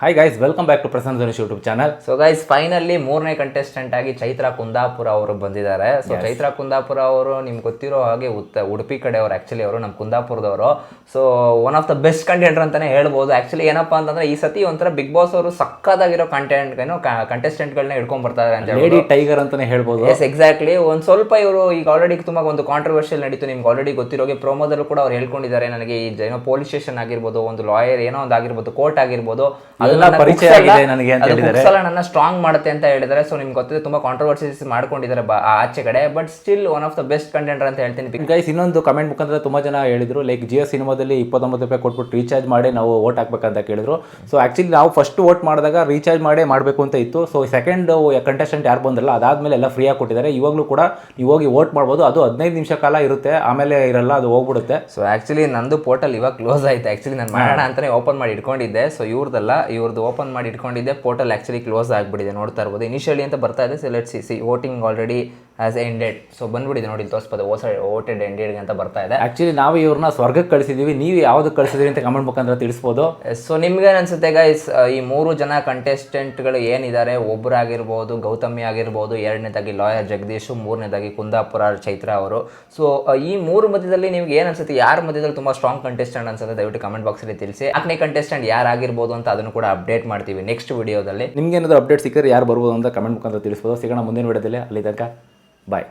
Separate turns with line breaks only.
Hi guys welcome back to Prasanna Dhanush YouTube channel
so guys finally ಮೂರನೇ contestant ಆಗಿ ಚೈತ್ರ ಕುಂದಾಪುರ ಅವರು ಬಂದಿದ್ದಾರೆ. So Chaitra Kundapura ಅವರು ನಿಮ್ಗೆ ಗೊತ್ತಿರೋ ಹಾಗೆ ಉತ್ತ ಉಡುಪಿ ಕಡೆಯವರು ಆ್ಯಕ್ಚುಲಿ ಅವರು ನಮ್ಮ ಕುಂದಾಪುರದವರು. So one of the best contender ಅಂತಾನೆ ಹೇಳ್ಬೋದು. ಆ್ಯಕ್ಚುಲಿ ಏನಪ್ಪಾ ಅಂತಂದ್ರೆ ಈ ಸತಿ ಒಂಥರ ಬಿಗ್ ಬಾಸ್ ಅವರು ಸಕ್ಕದಾಗಿರೋ ಕಂಟೆಂಟ್ ಏನೋ ಕಂಟೆಸ್ಟೆಂಟ್ಗಳನ್ನ ಹಿಡ್ಕೊಂಡ್ಬರ್ತಾರೆ ಅಂತ
ಲೇಡಿ
ಹೇಳ್ಬೋದು
ಟೈಗರ್ ಅಂತಾನೆ ಹೇಳ್ಬೋದು.
ಎಸ್ ಎಕ್ಸಾಕ್ಟ್ಲಿ ಒಂದು ಸ್ವಲ್ಪ ಇವರು ಈಗ ಆಲ್ರೆಡಿ ತುಂಬ ಒಂದು ಕಾಂಟ್ರವರ್ಷಿಯಲ್ ನಡೀತು. ನಿಮ್ಗೆ ಆಲ್ರೆಡಿ ಗೊತ್ತಿರೋಗೆ ಪ್ರೋಮೋದಲ್ಲೂ ಕೂಡ ಅವ್ರು ಹೇಳ್ಕೊಂಡಿದ್ದಾರೆ. ನನಗೆ ಈ ಏನೋ ಪೊಲೀಸ್ ಸ್ಟೇಷನ್ ಆಗಿರ್ಬೋದು ಒಂದು ಲಾಯರ್ ಏನೋ ಒಂದು ಆಗಿರ್ಬೋದು ಕೋರ್ಟ್ ಆಗಿರ್ಬೋದು. ನನ್ನ
ಪರಿಚಯ
ಕುಗ್ಸಲ್ಲ,
ಆಗಿದೆ ನನಗೆ ಅಂತ
ಅದು
ಹೇಳಿದ್ದಾರೆ.
ನನ್ನ ಸ್ಟ್ರಾಂಗ್ ಮಾಡುತ್ತೆ ಅಂತ ಹೇಳಿದ್ದಾರೆ ಸೊ ನಿಮ್ಗೆ ಗೊತ್ತಿದೆ ತುಂಬಾ ಕಾಂಟ್ರವರ್ಸೀಸ್ ಮಾಡ್ಕೊಂಡಿದ್ದಾರೆ ಆಚೆ ಕಡೆ but still one of the best contender ಅಂತ ಹೇಳ್ತೀನಿ.
ಗೈಸ್ ಇನ್ನೊಂದು ಕಮೆಂಟ್ ಮುಖಾಂತರ ತುಂಬಾ ಜನ ಹೇಳಿದ್ರು ಲೈಕ್ ಜಿಯೋ ಸಿನಿಮಾದಲ್ಲಿ ಇಪ್ಪತ್ತೊಂಬತ್ತು ರೂಪಾಯಿ ಕೊಟ್ಬಿಟ್ಟು ರೀಚಾರ್ಜ್ ಮಾಡಿ ನಾವು ಓಟ್ ಹಾಕ್ಬೇಕಂತ ಕೇಳಿದ್ರು. ಸೊ ಆಕ್ಚುಲಿ ನಾವು ಫಸ್ಟ್ ವೋಟ್ ಮಾಡಿದಾಗ ರೀಚಾರ್ಜ್ ಮಾಡೇ ಮಾಡಬೇಕು ಅಂತ ಇತ್ತು. ಸೊ ಸೆಕೆಂಡ್ ಕಂಟೆಸ್ಟೆಂಟ್ ಯಾರು ಬಂದಿರಲ್ಲ ಅದಾದ್ಮೇಲೆ ಎಲ್ಲ ಫ್ರೀಯಾಗಿ ಕೊಟ್ಟಿದ್ದಾರೆ. ಇವಾಗಲೂ ಕೂಡ ನೀವು ಹೋಗಿ ವೋಟ್ ಮಾಡ್ಬೋದು. ಅದು ಹದಿನೈದು ನಿಮಿಷ ಕಾಲ ಇರುತ್ತೆ ಆಮೇಲೆ ಇರಲ್ಲ ಅದು ಹೋಗ್ಬಿಡುತ್ತೆ.
ಸೊ ಆಕ್ಚುಲಿ ನಂದು ಪೋರ್ಟಲ್ ಇವಾಗ ಕ್ಲೋಸ್ ಆಯ್ತು. ಆಕ್ಚುಲಿ ನಾನು ಮಾಡೋಣ ಅಂತಾನೆ ಓಪನ್ ಮಾಡಿ ಇಟ್ಕೊಂಡಿದ್ದೆ. ಸೊ ಇವ್ರದಲ್ಲ ಇವ್ರದ್ದು ಓಪನ್ ಮಾಡಿ ಇಟ್ಕೊಂಡಿದ್ದೆ ಪೋರ್ಟಲ್ ಆ್ಯಕ್ಚುಲಿ ಕ್ಲೋಸ್ ಆಗಿಬಿಟ್ಟಿದೆ, ನೋಡ್ತಾ ಇರ್ಬೋದು. ಇನಿಷಿಯಲಿ ಅಂತ ಬರ್ತಾ ಇದೆ so see see voting already has ended so ಬಂದ್ಬಿಟ್ಟಿದೆ ನೋಡಿ ತೋರಿಸ್ಬೋದು ಓಸ ಓಟೆಡ್ ಎಂಡೆಡ್ಗೆ ಅಂತ ಬರ್ತಾ ಇದೆ.
ಆಕ್ಚುಲಿ ನಾವು ಇವ್ರನ್ನ ಸ್ವರ್ಗಕ್ಕೆ ಕಳಿಸಿದ್ದೀವಿ ನೀವು ಯಾವ್ದಕ್ಕೆ ಕಳಿಸಿದ್ರಿ ಅಂತ ಕಮೆಂಟ್ ಮುಖಾಂತರ ತಿಳಿಸ್ಬೋದು.
ಸೊ ನಿಮ್ಗೆ ಅನ್ಸುತ್ತೆ ಗೈಸ್ ಈ ಮೂರು ಜನ ಕಂಟೆಸ್ಟೆಂಟ್ಗಳು ಏನಿದ್ದಾರೆ? ಒಬ್ಬರಾಗಿರ್ಬೋದು ಗೌತಮಿ ಆಗಿರ್ಬೋದು ಎರಡನೇದಾಗಿ ಲಾಯರ್ ಜಗದೀಶ್ ಮೂರನೇದಾಗಿ ಕುಂದಾಪುರ ಚೈತ್ರ ಅವರು. ಸೊ ಈ ಮೂರು ಮಧ್ಯದಲ್ಲಿ ನಿಮ್ಗೆ ಏನು ಅನ್ಸುತ್ತೆ? ಯಾರ ಮಧ್ಯದಲ್ಲಿ ತುಂಬ ಸ್ಟ್ರಾಂಗ್ ಕಂಟೆಸ್ಟೆಂಟ್ ಅನ್ಸುತ್ತೆ? ದಯವಿಟ್ಟು ಕಮೆಂಟ್ ಬಾಕ್ಸಲ್ಲಿ ತಿಳಿಸಿ. ನಾಲ್ಕನೇ ಕಂಟೆಸ್ಟೆಂಟ್ ಯಾರಾಗಿರ್ಬೋದು ಅಂತ ಅದನ್ನು ಕೂಡ ಅಪ್ಡೇಟ್ ಮಾಡ್ತೀವಿ ನೆಕ್ಸ್ಟ್ ವಿಡಿಯೋದಲ್ಲಿ
ನಿಮ್ಗೆ ಏನಾದರೂ ಅಪ್ಡೇಟ್ ಸಿಕ್ಕರೆ ಯಾರು ಬರ್ಬೋದು ಅಂತ ಕಮೆಂಟ್ ಮುಖಾಂತರ ತಿಳಿಸ್ಬೋದು. ಸಿಗೋಣ ಮುಂದಿನ ವಿಡಿಯೋದಲ್ಲಿ ಅಲ್ಲಿ ತನಕ. Bye.